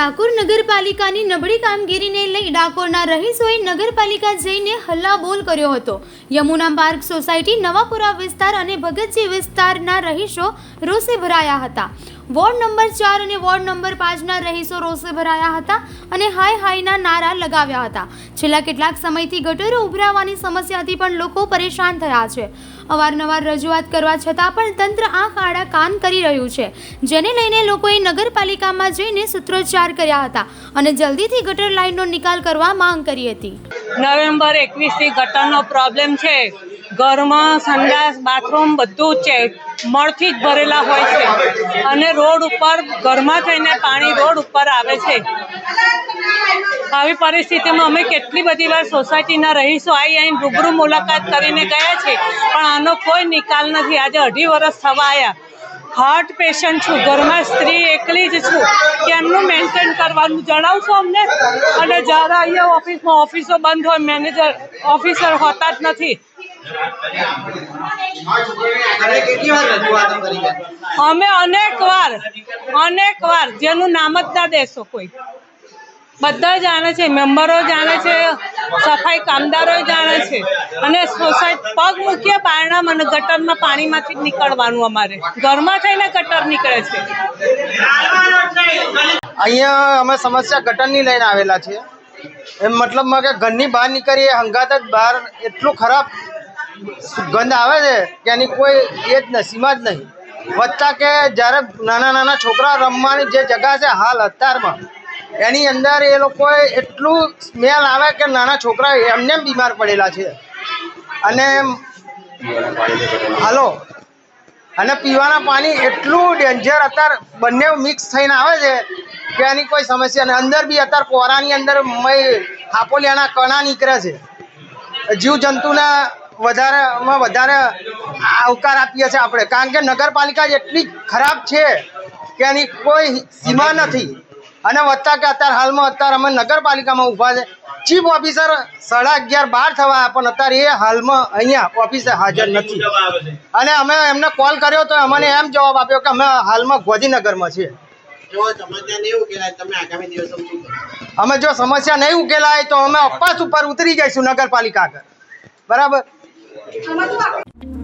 ડાકોર નગરપાલિકાની નબળી કામગીરીને લઈ ડાકોરના રહીશોએ નગરપાલિકા જઈને હલ્લાબોલ કર્યો હતો. યમુના પાર્ક સોસાયટી નવાપુરા વિસ્તાર અને ભગતજી વિસ્તારના રહીશો રોષે ભરાયા હતા. વોર્ડ નંબર ચાર અને વોર્ડ નંબર પાંચના રહીશો રોષે ભરાયા હતા અને હાય હાયના નારા લગાવ્યા હતા. છેલ્લા કેટલાક સમયથી ગટરો ઉભરાવાની સમસ્યાથી પણ લોકો પરેશાન થયા છે. અવારનવાર રજૂઆત કરવા છતાં પણ તંત્ર આંખ આડા કાન કરી રહ્યું છે. જેને લઈને લોકોએ નગરપાલિકામાં જઈને સૂત્રોચ્ચાર કર્યા હતા અને જલ્દીથી ગટર લાઇનનો નિકાલ કરવા માંગ કરી હતી. નવેમ્બર એકવીસથી ગટરનો પ્રોબ્લેમ છે. ઘરમાં સંડાસ, બાથરૂમ બધું છે. મળથી જ ભરેલા હોય છે. અને રોડ ઉપર, ઘરમાં થઈને પાણી રોડ ઉપર આવે છે. આવી પરિસ્થિતિમાં અમે કેટલી બધી વાર સોસાયટીના રહીશો આવી અહીં રૂબરૂ મુલાકાત કરીને ગયા છે. પણ આનો કોઈ નિકાલ નથી. આજે અઢી વર્ષ થવા આવ્યા હાર્ટ પેશન્ટ છું. ઘરમાં સ્ત્રી એકલી જ છું. કેમનું મેન્ટેન કરવાનું જણાવશો અમને? અને જ્યારે અહીંયા ઓફિસમાં, ઓફિસો બંધ હોય મેનેજર ઓફિસર હોતા જ નથી. અમે અનેક વાર અનેક વાર જેનું નામ જ ના દેશો કોઈ. બધા જાણે છે મેમ્બરો જાણે છે સફાઈ કામદારો જાણે છે. અને સોસાયટી પગ મૂકીએ બારણા અને ગટરમાં પાણીમાંથી જ નીકળવાનું અમારે. ઘરમાં થઈને ગટર નીકળે છે. અહીંયા અમે સમસ્યા ગટરની લઈને આવેલા છીએ. એમ મતલબમાં કે ઘરની બહાર નીકળીએ હંગાત જ બહાર એટલું ખરાબ ગંધ આવે છે કે એની કોઈ એ જ નહીં, સીમા જ નહીં. વત્તા કે જ્યારે નાના નાના છોકરા રમવાની જે જગા છે હાલ અત્યારમાં, એની અંદર એ લોકોએ એટલું સ્મેલ આવે કે નાના છોકરા એમને બીમાર પડેલા છે. અને હાલો, અને પીવાના પાણી એટલું ડેન્જર અત્યારે બંને મિક્સ થઈને આવે છે કે એની કોઈ સમસ્યા નહીં. અંદર બી અત્યારે કોરાની અંદર મય હાપોલિયાના કણા નીકળે છે. જીવજંતુના વધારેમાં વધારે આવકાર આપીએ છીએ આપણે. કારણ કે નગરપાલિકા એટલી ખરાબ છે કે એની કોઈ સીમા નથી. અને વધતા કે અત્યારે હાલમાં અત્યારે અમે નગરપાલિકામાં ઊભા છે. ચીફ ઓફિસર સાડા અગિયાર બાર થવા પણ અત્યારે એ હાલમાં અહીંયા ઓફિસે હાજર નથી. અને અમે એમને કોલ કર્યો તો અમને એમ જવાબ આપ્યો કે અમે હાલમાં ગોધીનગરમાં છીએ. અમે જો સમસ્યા નહીં ઉકેલાય તો અમે અપાસ ઉપર ઉતરી જઈશું નગરપાલિકા આગળ. બરાબર? 他们说。